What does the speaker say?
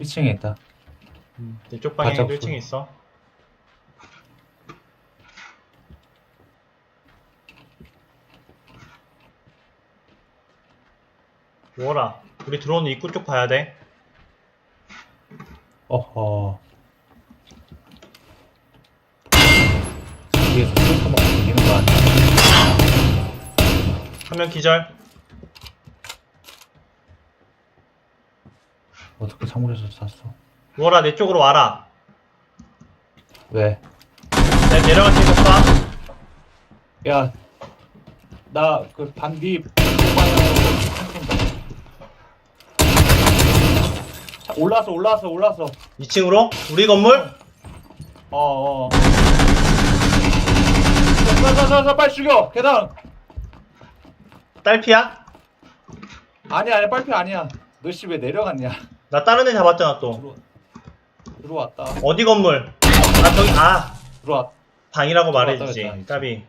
1층에 있다. 이쪽 방향에 맞아, 1층에 있어. 뭐라? 우리 들어오는 입구 쪽 봐야 돼. 어허. 위에서 막 들리는 거 아니야? 한 명 기절. 어떻게 사무실에서 샀어? 뭐라 내 쪽으로 와라. 왜? 내가 내려갈 테니까 쏴. 야, 나 그. 자, 올라왔어, 올라왔어, 올라왔어. 2층으로? 우리 건물? 어, 어. 자, 자, 자, 자, 빨리 죽여! 계단! 딸피야? 아니야, 아니야, 빨리 아니야. 너 씨 왜 내려갔냐? 나 다른 애 잡았잖아 또. 들어, 들어왔다. 어디 건물? 아 저기 아 들어왔. 방이라고 말해주지. 그랬잖아, 까비.